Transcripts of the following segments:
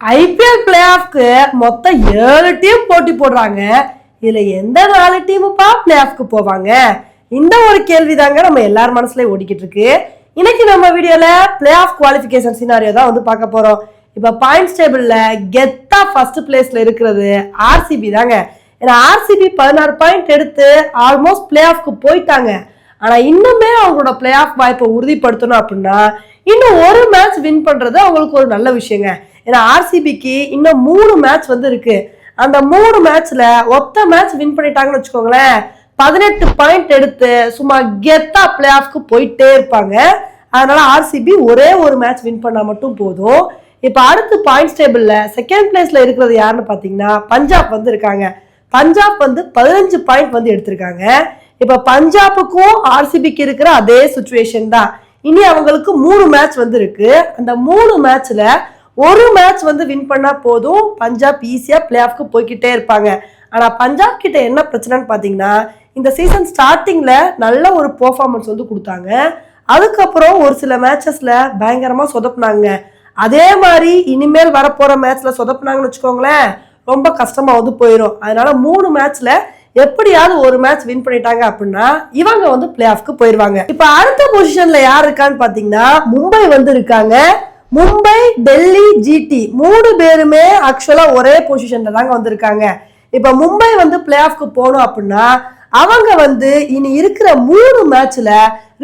IPL play ஆஃப்க்கு மொத்தம் ஏழு team போட்டி போடுறாங்க. இதில் எந்த நாலு டீமுப்பா பிளே ஆஃப்க்கு போவாங்க? இந்த ஒரு கேள்வி தாங்க நம்ம எல்லார் மனசுலயும் ஓடிக்கிட்டு இருக்கு. இன்னைக்கு நம்ம வீடியோல பிளே ஆஃப் குவாலிஃபிகேஷன் சினாரியோ தான் வந்து பார்க்க போறோம். இப்போ பாயிண்ட்ஸ் டேபிள்ல கெத்தா ஃபர்ஸ்ட் பிளேஸ்ல இருக்கிறது ஆர்சிபி தாங்க. ஏன்னா ஆர்சிபி பதினாறு பாயிண்ட் எடுத்து ஆல்மோஸ்ட் பிளே ஆஃப்க்கு போயிட்டாங்க. ஆனால் இன்னுமே அவங்களோட பிளே ஆஃப் வாய்ப்பை உறுதிப்படுத்தணும் அப்படின்னா இன்னும் ஒரு மேட்ச் வின் பண்ணுறது அவங்களுக்கு ஒரு நல்ல விஷயங்க. ஏன்னா ஆர்சிபிக்கு இன்னும் மூணு மேட்ச் வந்து இருக்கு அந்த மூணு மேட்ச்ல ஒத்த மேட்ச் வின் பண்ணிட்டாங்கன்னு வச்சுக்கோங்களேன் பதினெட்டு பாயிண்ட் எடுத்து சும்மா கெத்தா பிளே ஆஃப்க்கு போயிட்டே இருப்பாங்க. அதனால ஆர்சிபி ஒரே ஒரு மேட்ச் வின் பண்ணா மட்டும் போதும். இப்போ அடுத்து பாயிண்ட்ஸ் டேபிள்ல செகண்ட் பிளேஸ்ல இருக்கிறது யாருன்னு பார்த்தீங்கன்னா பஞ்சாப் வந்து இருக்காங்க பஞ்சாப் வந்து பதினஞ்சு பாயிண்ட் வந்து எடுத்திருக்காங்க. இப்போ பஞ்சாபுக்கும் ஆர்சிபிக்கு இருக்கிற அதே சுச்சுவேஷன் தான். இனி அவங்களுக்கு மூணு மேட்ச் வந்து இருக்கு அந்த மூணு மேட்ச்ல ஒரு மேட்ச் வந்து வின் பண்ணால் போதும். பஞ்சாப் ஈஸியாக பிளே ஆஃப்க்கு போய்கிட்டே இருப்பாங்க. ஆனால் பஞ்சாப் கிட்ட என்ன பிரச்சனைன்னு பார்த்தீங்கன்னா இந்த சீசன் ஸ்டார்டிங்கில் நல்ல ஒரு பெர்ஃபார்மன்ஸ் வந்து கொடுத்தாங்க. அதுக்கப்புறம் ஒரு சில மேட்சஸில் பயங்கரமாக சொதப்புனாங்க. அதே மாதிரி இனிமேல் வரப்போகிற மேட்ச்சில் சொதப்புனாங்கன்னு வச்சுக்கோங்களேன் ரொம்ப கஷ்டமாக வந்து போயிடும் அதனால் மூணு மேட்ச்சில் எப்படியாவது ஒரு மேட்ச் வின் பண்ணிட்டாங்க அப்படின்னா இவங்க வந்து பிளே ஆஃப்க்கு போயிடுவாங்க இப்போ அடுத்த பொசிஷனில் யார் இருக்கான்னு பார்த்தீங்கன்னா மும்பை வந்து இருக்காங்க. மும்பை டெல்லி ஜிடி மூணு பேருமே ஆக்சுவலாக ஒரே பொசிஷனில் தாங்க வந்திருக்காங்க. இப்போ மும்பை வந்து பிளே ஆஃப்க்கு போகணும் அப்படின்னா அவங்க வந்து இனி இருக்கிற மூணு மேட்ச்ல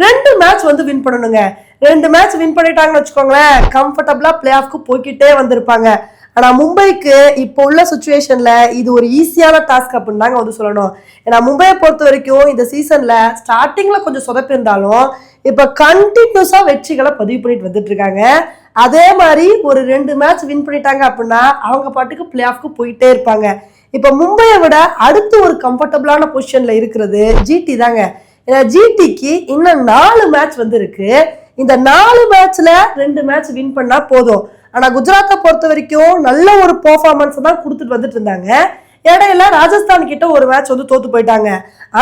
ரெண்டு மேட்ச் வந்து வின் பண்ணணுங்க. ரெண்டு மேட்ச் வின் பண்ணிட்டாங்கன்னு வச்சுக்கோங்களேன் கம்ஃபர்டபுளா பிளே ஆஃப்க்கு போய்கிட்டே வந்திருப்பாங்க. ஆனா மும்பைக்கு இப்போ உள்ள சுச்சுவேஷன்ல இது ஒரு ஈஸியான டாஸ்க் அப்படின்னு தாங்க வந்து சொல்லணும். ஏன்னா மும்பையை பொறுத்த வரைக்கும் இந்த சீசன்ல ஸ்டார்டிங்ல கொஞ்சம் சொதப்பிருந்தாலும் இப்போ கண்டினியூஸா வெற்றிகளை பதிவு பண்ணிட்டு வந்துட்டு இருக்காங்க. அதே மாதிரி ஒரு ரெண்டு மேட்ச் வின் பண்ணிட்டாங்க அப்படின்னா அவங்க பாட்டுக்கு பிளே ஆஃப்க்கு போயிட்டே இருப்பாங்க. இப்போ மும்பையை விட அடுத்து ஒரு கம்ஃபர்டபுளான பொசிஷனில் இருக்கிறது ஜிடி தாங்க. ஏன்னா ஜிடிக்கு இன்னும் நாலு மேட்ச் வந்து இருக்கு இந்த நாலு மேட்ச்ல ரெண்டு மேட்ச் வின் பண்ணா போதும். ஆனால் குஜராத்தை பொறுத்த வரைக்கும் நல்ல ஒரு பெர்ஃபார்மன்ஸ் தான் கொடுத்துட்டு வந்துட்டு இருந்தாங்க. இடையில ராஜஸ்தான் கிட்ட ஒரு மேட்ச் வந்து தோத்து போயிட்டாங்க.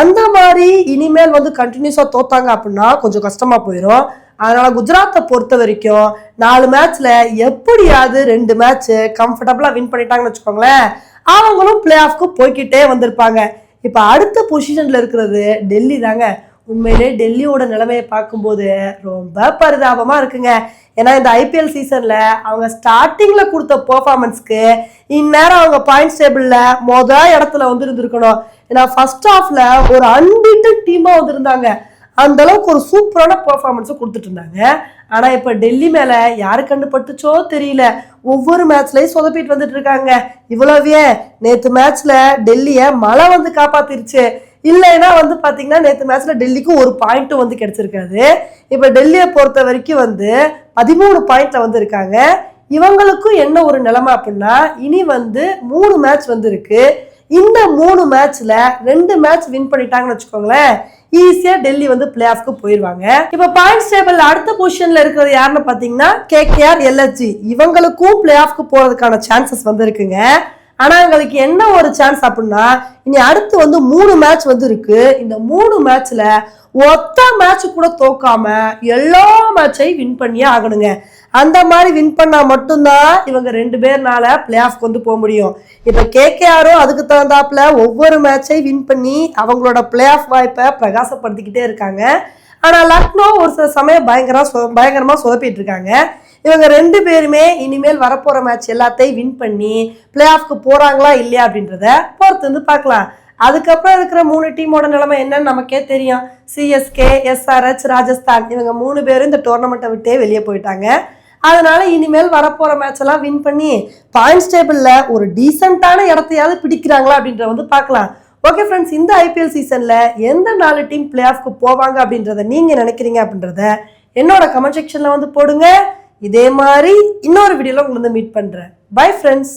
அந்த மாதிரி இனிமேல் வந்து கண்டினியூஸாக தோத்தாங்க அப்படின்னா கொஞ்சம் கஷ்டமா போயிடும் அதனால குஜராத்தை பொறுத்த வரைக்கும் நாலு மேட்ச்ல எப்படியாவது ரெண்டு மேட்ச் கம்ஃபர்டபுளா வின் பண்ணிட்டாங்கன்னு வச்சுக்கோங்களேன் அவங்களும் பிளே ஆஃப்க்கு போய்கிட்டே வந்திருப்பாங்க. இப்போ அடுத்த பொசிஷன்ல இருக்கிறது டெல்லி தாங்க. உண்மையிலே டெல்லியோட நிலைமையை பார்க்கும்போது ரொம்ப பரிதாபமா இருக்குங்க. ஏன்னா இந்த ஐபிஎல் சீசன்ல அவங்க ஸ்டார்டிங்ல கொடுத்த பெர்ஃபார்மன்ஸ்க்கு இந்நேரம் அவங்க பாயிண்ட்ஸ் டேபிள்ல மொதல் இடத்துல வந்து இருந்திருக்கணும் ஏன்னா ஃபர்ஸ்ட் ஹாஃப்ல ஒரு அன்பீட்டன் டீமா வந்திருந்தாங்க. அந்த அளவுக்கு ஒரு சூப்பரான பர்ஃபார்மன்ஸை கொடுத்துட்டு இருந்தாங்க. ஆனால் இப்போ டெல்லி மேலே யாரு கண்டு பட்டுச்சோ தெரியல. ஒவ்வொரு மேட்ச்லையும் சொதப்பிட்டு வந்துட்டு இருக்காங்க. இவ்வளோவே நேற்று மேட்ச்ல டெல்லியை மழை வந்து காப்பாத்திருச்சு. இல்லைன்னா வந்து பார்த்தீங்கன்னா நேற்று மேட்ச்ல டெல்லிக்கு ஒரு பாயிண்ட்டும் வந்து கிடைச்சிருக்காது. இப்போ டெல்லியை பொறுத்த வரைக்கும் வந்து பதிமூணு பாயிண்ட்ல வந்து இருக்காங்க. இவங்களுக்கும் என்ன ஒரு நிலைமை அப்படின்னா இனி வந்து மூணு மேட்ச் வந்து இருக்குது இந்த மூணு மேட்ச்ல ரெண்டு மேட்ச் வின் பண்ணிட்டாங்கன்னு வச்சுக்கோங்களேன் ஈஸியா டெல்லி வந்து பிளே ஆஃப்க்கு போயிருவாங்க. இப்ப பாயிண்ட்ஸ் டேபிள் அடுத்த பொசிஷன்ல இருக்கிறது யாருன்னு பாத்தீங்கன்னா கேகேஆர் எல்எஸ்ஜி. இவங்களுக்கும் பிளே ஆஃப்க்கு போறதுக்கான சான்சஸ் வந்து இருக்குங்க ஆனா எங்களுக்கு என்ன ஒரு சான்ஸ் அப்படின்னா இனி அடுத்து வந்து மூணு மேட்ச் வந்து இருக்கு. இந்த மூணு மேட்ச்ல ஒத்த மேட்ச் கூட தோக்காம எல்லா மேட்சையும் வின் பண்ணியே ஆகணுங்க. அந்த மாதிரி வின் பண்ணால் மட்டும்தான் இவங்க ரெண்டு பேர்னால பிளே ஆஃப்க்கு வந்து போக முடியும். இப்போ கேகேஆரும் அதுக்கு தகுந்தாப்புல ஒவ்வொரு மேட்சையும் வின் பண்ணி அவங்களோட பிளே ஆஃப் வாய்ப்பை பிரகாசப்படுத்திக்கிட்டே இருக்காங்க. ஆனால் லக்னோ ஒரு சில சமயம் பயங்கர பயங்கரமாக சொதப்பிட்டு இருக்காங்க. இவங்க ரெண்டு பேருமே இனிமேல் வரப்போகிற மேட்ச் எல்லாத்தையும் வின் பண்ணி பிளே ஆஃப்க்கு போகிறாங்களா இல்லையா அப்படின்றத பொறுத்து வந்து பார்க்கலாம். அதுக்கப்புறம் இருக்கிற மூணு டீமோட நிலைமை என்னன்னு நமக்கே தெரியும். சிஎஸ்கே எஸ்ஆர்ஹெச் ராஜஸ்தான் இவங்க மூணு பேரும் இந்த டோர்னமெண்ட்டை விட்டே வெளியே போயிட்டாங்க. அதனால இனிமேல் வரப்போற மேட்ச் எல்லாம் வின் பண்ணி பாயிண்ட்ஸ் டேபிள்ல ஒரு டீசென்ட்டான இடத்தையாவது பிடிக்கிறாங்களா அப்படின்றத வந்து பார்க்கலாம். ஓகே ஃப்ரெண்ட்ஸ் இந்த ஐபிஎல் சீசன்ல எந்த நாலு டீம் பிளே ஆஃப்க்கு போவாங்க அப்படின்றத நீங்க நினைக்கிறீங்க அப்படின்றத என்னோட கமெண்ட் செக்ஷன்ல வந்து போடுங்க. இதே மாதிரி இன்னொரு வீடியோல உங்களை வந்து மீட் பண்றேன். Bye friends